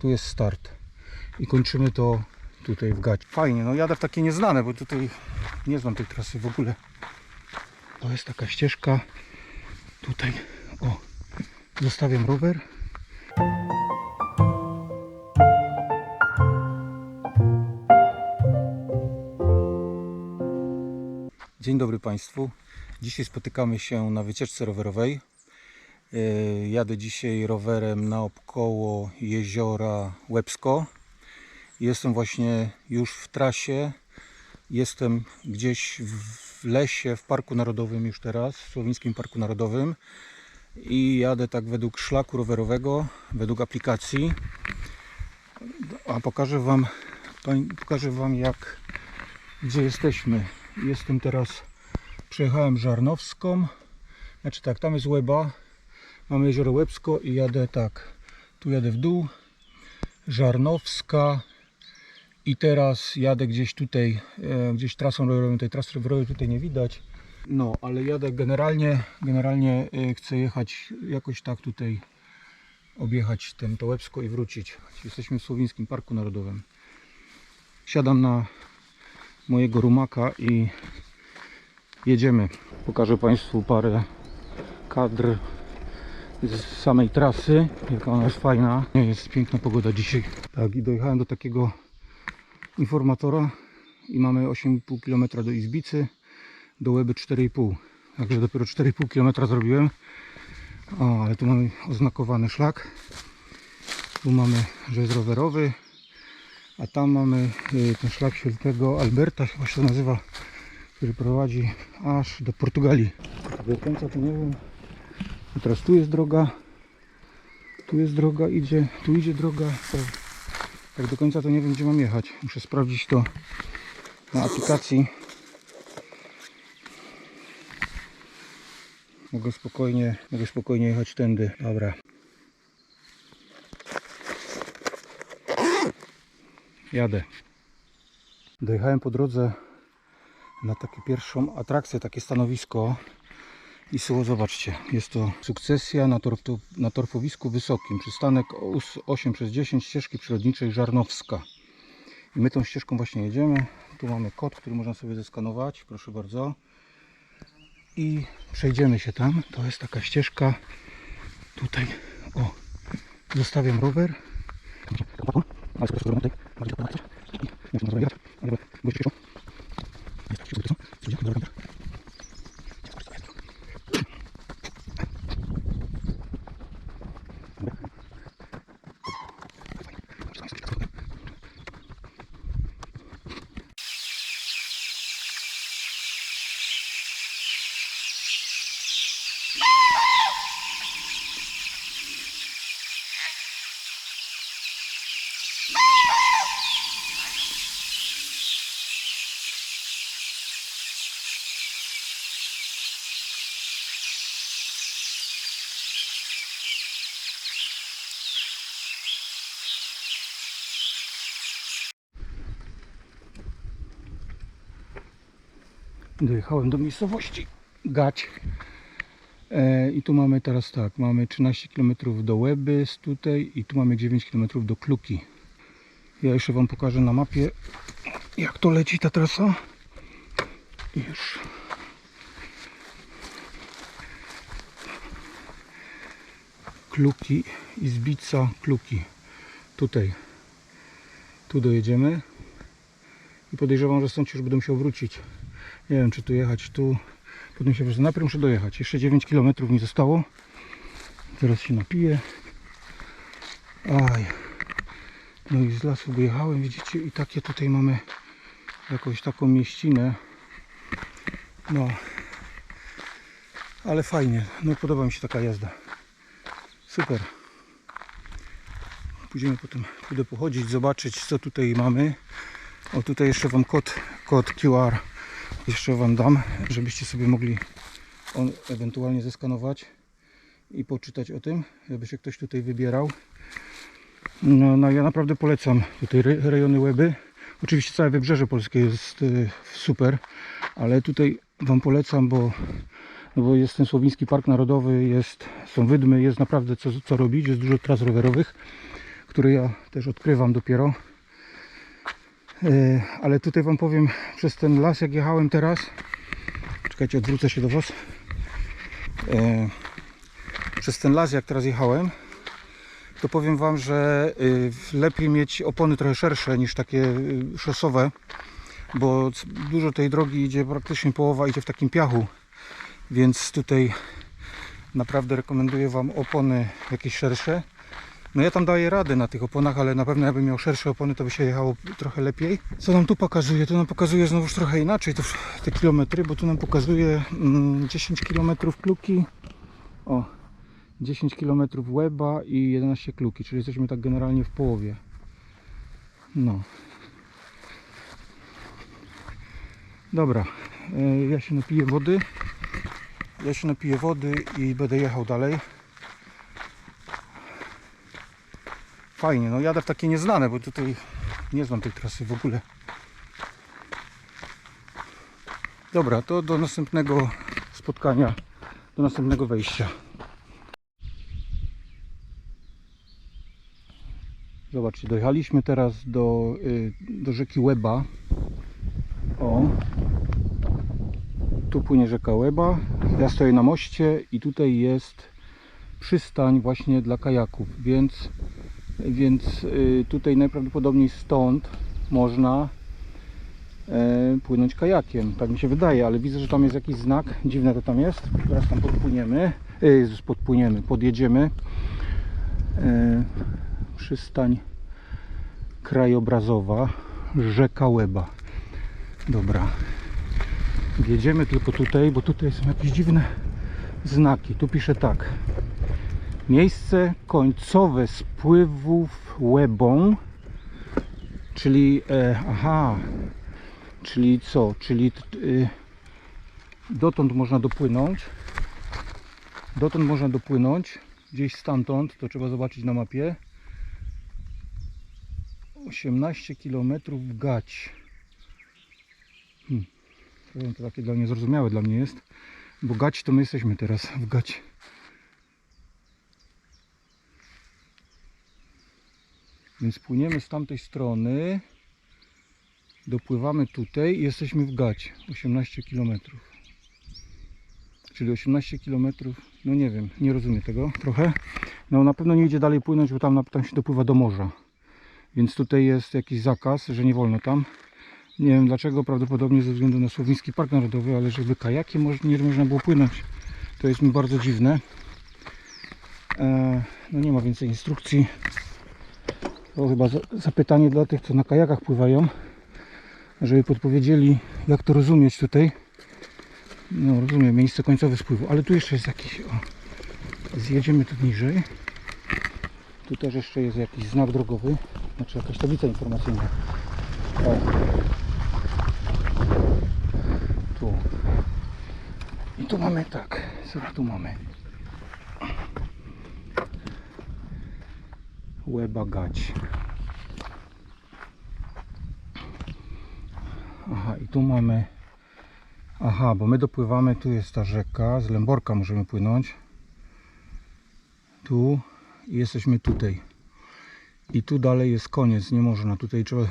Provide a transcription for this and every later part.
Tu jest start. I kończymy to tutaj w gacie. Fajnie, no jadę w takie nieznane, bo tutaj nie znam tej trasy w ogóle. To jest taka ścieżka. Tutaj, o, zostawiam rower. Dzień dobry Państwu. Dzisiaj spotykamy się na wycieczce rowerowej. Yy, Jadę dzisiaj rowerem naokoło jeziora Łebsko. Jestem właśnie już w trasie. Jestem gdzieś w lesie, w Parku Narodowym już teraz, w Słowińskim Parku Narodowym. I jadę tak według szlaku rowerowego, według aplikacji. A pokażę Wam, pokażę Wam jak, gdzie jesteśmy. Jestem teraz, przejechałem Żarnowską. Znaczy tak, tam jest Łeba, mamy jezioro Łebsko i jadę tak, tu jadę w dół, Żarnowska i teraz jadę gdzieś tutaj, e, gdzieś trasą rowerową, tej trasy rowerowej tutaj nie widać. No, ale jadę generalnie, generalnie e, chcę jechać jakoś tak tutaj, objechać ten, to Łebsko i wrócić. Jesteśmy w Słowińskim Parku Narodowym. Siadam na mojego rumaka i jedziemy. Pokażę Państwu parę kadr z samej trasy, jaka ona jest fajna. Jest piękna pogoda dzisiaj. Tak, i dojechałem do takiego informatora i mamy 8,5 km do Izbicy, do Łeby 4,5. Także dopiero 4,5 km zrobiłem. O, ale tu mamy oznakowany szlak. Tu mamy, że jest rowerowy, a tam mamy y, ten szlak świętego Alberta, chyba się to nazywa, który prowadzi aż do Portugalii. Do końca to nie wiem. A teraz tu jest droga. Tu jest droga, idzie, tu idzie droga. Tak, do końca to nie wiem gdzie mam jechać. Muszę sprawdzić to na aplikacji. Mogę spokojnie, mogę spokojnie jechać tędy. Dobra. Jadę. Dojechałem po drodze na taką pierwszą atrakcję, takie stanowisko. I słuchaj, zobaczcie, jest to sukcesja na, na torfowisku wysokim. Przystanek US 8 przez 10 ścieżki przyrodniczej Żarnowska. I my tą ścieżką właśnie jedziemy. Tu mamy kod, który można sobie zeskanować. Proszę bardzo. I przejdziemy się tam. To jest taka ścieżka. Tutaj, o, zostawiam rower. Ale skoro zrobię tutaj, bardziej to napisać. I muszę nazwać, ale bo się piszą. Jest tak, wszystko to są. Studia, dobra, dobra. Dojechałem do miejscowości Gać. E, I tu mamy teraz tak, mamy 13 km do Łeby z tutaj i tu mamy 9 km do Kluki. Ja jeszcze Wam pokażę na mapie jak to leci ta trasa. I już. Kluki, Kluki. Tutaj. Tu dojedziemy. I podejrzewam, że stąd już będę musiał wrócić. Nie wiem, czy tu jechać, tu. Potem się wrócę. Najpierw muszę dojechać. Jeszcze 9 km mi zostało. Teraz się napiję. Aj. No i z lasu wyjechałem, widzicie, i takie tutaj mamy jakąś taką mieścinę. No. Ale fajnie. No podoba mi się taka jazda. Super. Pójdziemy potem, pójdę pochodzić, zobaczyć co tutaj mamy. O tutaj jeszcze Wam kod, kod QR jeszcze Wam dam, żebyście sobie mogli on ewentualnie zeskanować i poczytać o tym, żeby się ktoś tutaj wybierał. No, no ja naprawdę polecam tutaj re- rejony Łeby. Oczywiście całe wybrzeże polskie jest y, super, ale tutaj Wam polecam, bo, no bo jest ten Słowiński Park Narodowy, jest, są wydmy, jest naprawdę co, co robić, jest dużo tras rowerowych, który ja też odkrywam dopiero. E, Ale tutaj Wam powiem, przez ten las jak jechałem teraz, czekajcie, odwrócę się do Was. E, Przez ten las jak teraz jechałem, to powiem Wam, że y, lepiej mieć opony trochę szersze niż takie szosowe, bo dużo tej drogi idzie, praktycznie połowa idzie w takim piachu, więc tutaj naprawdę rekomenduję Wam opony jakieś szersze. No ja tam daję radę na tych oponach, ale na pewno jakbym miał szersze opony, to by się jechało trochę lepiej. Co nam tu pokazuje? Tu nam pokazuje znowuż trochę inaczej te kilometry, bo tu nam pokazuje mm, 10 km kluki. O, 10 km łeba i 11 kluki, czyli jesteśmy tak generalnie w połowie. No. Dobra, e, ja się napiję wody. Ja się napiję wody i będę jechał dalej. Fajnie, no jadę w takie nieznane, bo tutaj nie znam tej trasy w ogóle. Dobra, to do następnego spotkania, do następnego wejścia. Zobaczcie, dojechaliśmy teraz do, y, do rzeki Łeba. O. Tu płynie rzeka Łeba. Ja stoję na moście i tutaj jest przystań właśnie dla kajaków, więc, więc y, tutaj najprawdopodobniej stąd można e, płynąć kajakiem. Tak mi się wydaje, ale widzę, że tam jest jakiś znak. Dziwne to tam jest. Teraz tam podpłyniemy. E, Jezus, podpłyniemy, podjedziemy. E, przystań krajobrazowa rzeka Łeba. Dobra. Wjedziemy tylko tutaj, bo tutaj są jakieś dziwne znaki. Tu pisze tak. Miejsce końcowe spływów Łebą, czyli e, aha, czyli co? Czyli y, dotąd można dopłynąć. Dotąd można dopłynąć. Gdzieś stamtąd, to trzeba zobaczyć na mapie. 18 km gać. Hmm. To takie dla mnie zrozumiałe dla mnie jest. Bo gać to my jesteśmy teraz w gać. Więc płyniemy z tamtej strony. Dopływamy tutaj i jesteśmy w gać. 18 km. Czyli 18 km, no nie wiem, nie rozumiem tego trochę. No na pewno nie idzie dalej płynąć, bo tam, tam się dopływa do morza. Więc tutaj jest jakiś zakaz, że nie wolno tam. Nie wiem dlaczego, prawdopodobnie ze względu na Słowiński Park Narodowy, ale żeby kajakiem nie można było płynąć, to jest mi bardzo dziwne. E, no nie ma więcej instrukcji. To chyba za- zapytanie dla tych, co na kajakach pływają, żeby podpowiedzieli, jak to rozumieć tutaj. No rozumiem, miejsce końcowe spływu, ale tu jeszcze jest jakiś... O, zjedziemy tu niżej. Tu też jeszcze jest jakiś znak drogowy, znaczy jakaś tablica informacyjna. O. Tu. I tu mamy tak, co tu mamy? Łeba gać. Aha, i tu mamy. Aha, bo my dopływamy, tu jest ta rzeka, z Lęborka możemy płynąć. Tu i jesteśmy tutaj. I tu dalej jest koniec, nie można. Tutaj trzeba.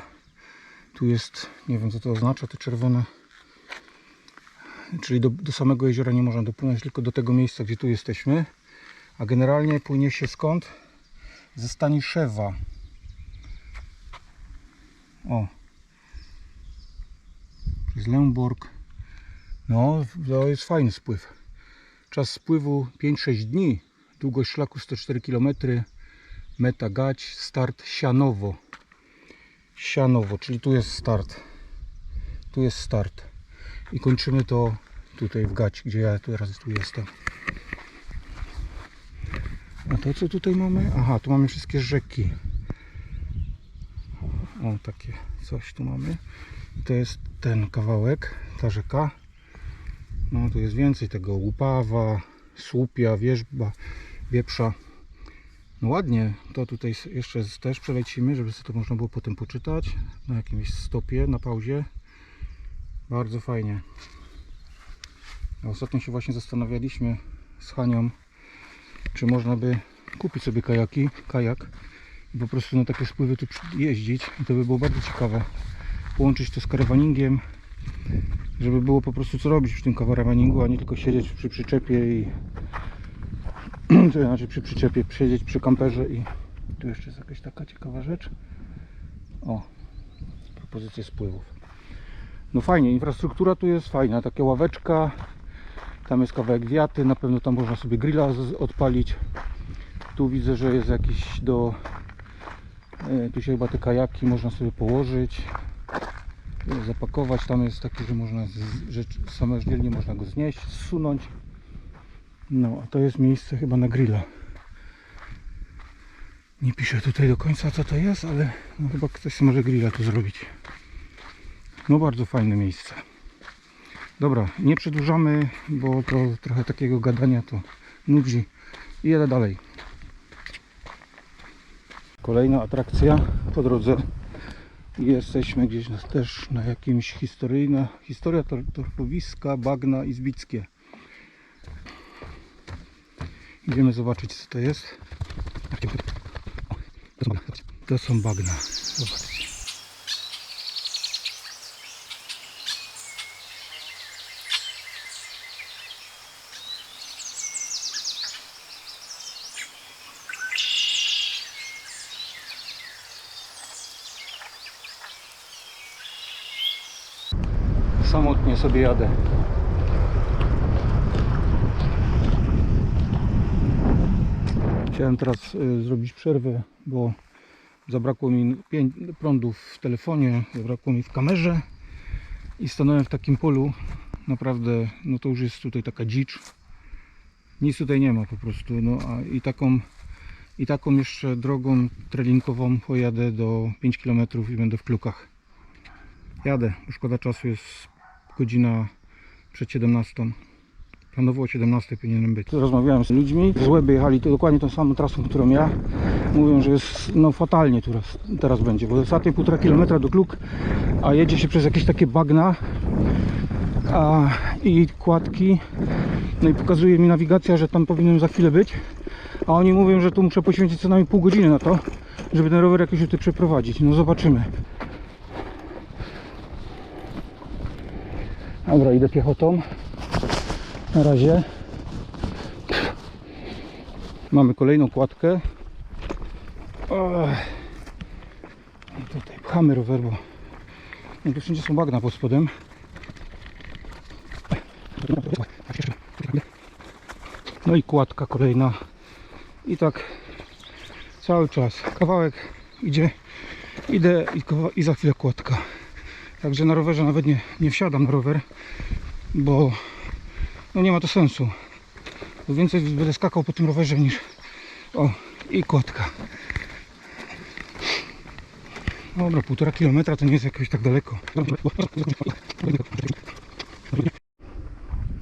Tu jest, nie wiem co to oznacza, te czerwone. Czyli do, do samego jeziora nie można dopłynąć, tylko do tego miejsca, gdzie tu jesteśmy. A generalnie płynie się skąd? Ze Staniszewa. O. Przez Lęborg. No, to jest fajny spływ. Czas spływu 5-6 dni. Długość szlaku 104 km. Meta Gać, start Sianowo. Sianowo, czyli tu jest start. Tu jest start. I kończymy to tutaj w Gać, gdzie ja teraz tu jestem. A to co tutaj mamy? Aha, tu mamy wszystkie rzeki. O, takie coś tu mamy. I to jest ten kawałek, ta rzeka. No, tu jest więcej tego łupawa, słupia, wierzba, wieprza. No ładnie, to tutaj jeszcze też przelecimy, żeby sobie to można było potem poczytać na jakimś stopie, na pauzie. Bardzo fajnie. Ostatnio się właśnie zastanawialiśmy z Hanią, czy można by kupić sobie kajaki, kajak i po prostu na takie spływy tu jeździć. I to by było bardzo ciekawe. Połączyć to z karawaninggiem, żeby było po prostu co robić przy tym karawaningu, a nie tylko siedzieć przy przyczepie i to znaczy przy przyczepie, siedzieć przy kamperze i tu jeszcze jest jakaś taka ciekawa rzecz. O, propozycje spływów. No fajnie, infrastruktura tu jest fajna, taka ławeczka, tam jest kawałek wiaty, na pewno tam można sobie grilla odpalić. Tu widzę, że jest jakiś do... e, Tu się chyba te kajaki można sobie położyć, e, zapakować. Tam jest taki, że można że samodzielnie można go znieść, zsunąć. No, a to jest miejsce chyba na grilla. Nie piszę tutaj do końca co to jest, ale no, chyba ktoś może grilla tu zrobić. No bardzo fajne miejsce. Dobra, nie przedłużamy, bo to trochę takiego gadania to nudzi. I jadę dalej. Kolejna atrakcja po drodze. Jesteśmy gdzieś też na jakimś historyjna, historia tor, torfowiska, bagna izbickie. Idziemy zobaczyć co to jest. To są bagna. Zobaczcie. Samotnie sobie jadę. Chciałem teraz y, zrobić przerwę, bo zabrakło mi prądu w telefonie, zabrakło mi w kamerze i stanąłem w takim polu. Naprawdę, no to już jest tutaj taka dzicz. Nic tutaj nie ma po prostu. No a i taką, i taką jeszcze drogą trekkingową pojadę do 5 km i będę w klukach. Jadę, szkoda czasu jest godzina przed 17. Planowo o 17 powinienem być. Rozmawiałem z ludźmi, z Łeby jechali to dokładnie tą samą trasą, którą ja. Mówią, że jest no fatalnie teraz, teraz będzie, bo ostatnie 1,5 km do Kluk, a jedzie się przez jakieś takie bagna a, i kładki. No i pokazuje mi nawigacja, że tam powinienem za chwilę być. A oni mówią, że tu muszę poświęcić co najmniej pół godziny na to, żeby ten rower jakoś tutaj przeprowadzić. No zobaczymy. Dobra, idę piechotą. Na razie. Mamy kolejną kładkę. I tutaj pchamy rower, bo no tu wszędzie są bagna pod spodem. No i kładka kolejna. I tak cały czas. Kawałek idzie, idę i, i za chwilę kładka. Także na rowerze nawet nie, nie wsiadam na rower, bo no nie ma to sensu. Bo więcej będę skakał po tym rowerze niż... O, i kładka. Dobra, półtora kilometra to nie jest jakoś tak daleko.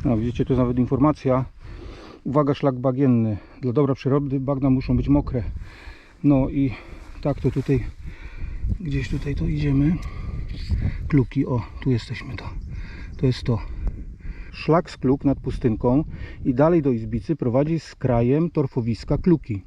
No, widzicie, tu nawet informacja. Uwaga, szlak bagienny. Dla dobra przyrody bagna muszą być mokre. No i tak to tutaj, gdzieś tutaj to idziemy. Kluki, o, tu jesteśmy to. To jest to. Szlak z Kluk nad Pustynką i dalej do Izbicy prowadzi z krajem torfowiska Kluki.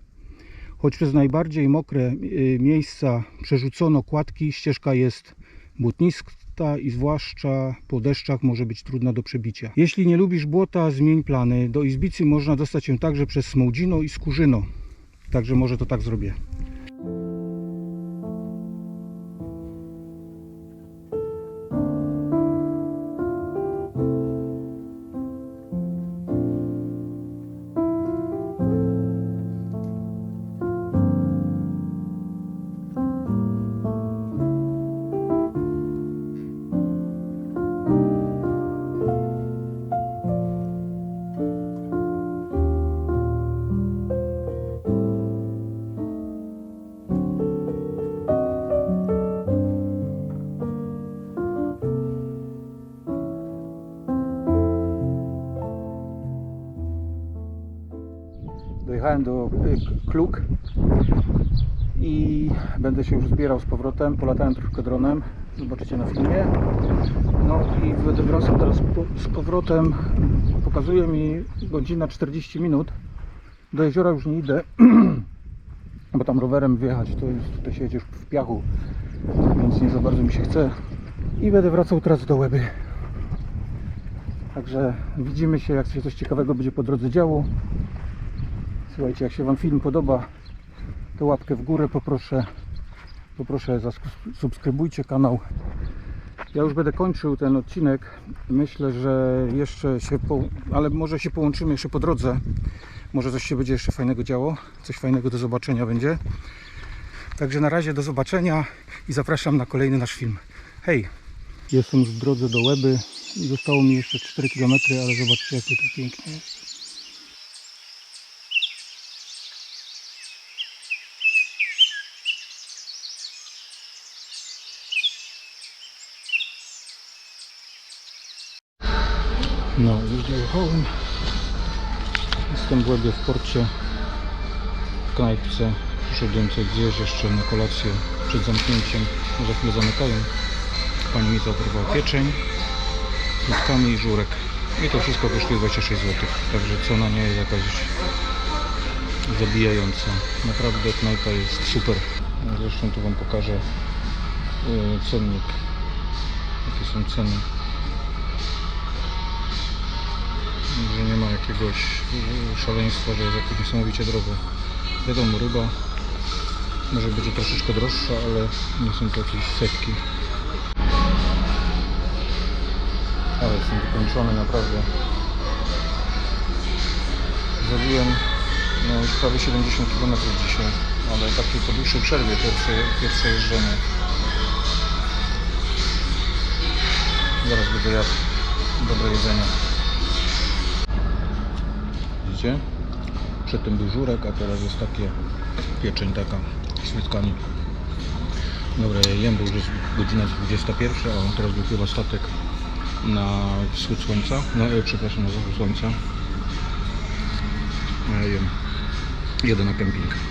Choć przez najbardziej mokre y, miejsca przerzucono kładki, ścieżka jest błotnista i zwłaszcza po deszczach może być trudna do przebicia. Jeśli nie lubisz błota, zmień plany. Do Izbicy można dostać się także przez Smołdzino i Skórzyno. Także może to tak zrobię. Dojechałem do y, Kluk i będę się już zbierał z powrotem. Polatałem troszkę dronem, zobaczycie na filmie. No i będę wracał teraz z powrotem. Pokazuje mi godzina 40 minut. Do jeziora już nie idę, bo tam rowerem wjechać to jest, tutaj się jedziesz w piachu, więc nie za bardzo mi się chce. I będę wracał teraz do Łeby. Także widzimy się, jak się coś ciekawego będzie po drodze działo. Słuchajcie, jak się Wam film podoba, to łapkę w górę poproszę. Poproszę, zasubskrybujcie kanał. Ja już będę kończył ten odcinek. Myślę, że jeszcze się, po, ale może się połączymy jeszcze po drodze. Może coś się będzie jeszcze fajnego działo, coś fajnego do zobaczenia będzie. Także na razie do zobaczenia i zapraszam na kolejny nasz film. Hej! Jestem w drodze do Łeby zostało mi jeszcze 4 km, ale zobaczcie jak to pięknie jest. No, już dojechałem. Jestem w Łebie w porcie, w knajpce. Przyszedłem coś zjeść jeszcze na kolację przed zamknięciem. Za chwilę zamykają. Pani mi zaoferowała pieczeń z i żurek. I to wszystko kosztuje 26 zł. Także cena nie jest jakaś zabijająca. Naprawdę knajpa jest super. Zresztą tu Wam pokażę yy, cennik. Jakie są ceny. Że nie ma jakiegoś szaleństwa, że jest jakoś niesamowicie drogo. Wiadomo, ryba może będzie troszeczkę droższa, ale nie są to jakieś setki. Ale jestem wykończony naprawdę. Zrobiłem no, prawie 70 km dzisiaj, ale takie po dłuższej przerwie, pierwsze, pierwsze jeżdżenie. Zaraz będę jadł dobre jedzenie. Widzicie? Przedtem był żurek, a teraz jest takie pieczeń taka z frytkami. Dobra, ja jem, bo już jest godzina 21, a on teraz chyba statek na wschód słońca, no e, przepraszam, na zachód słońca. Ja jem. Jedę na kemping.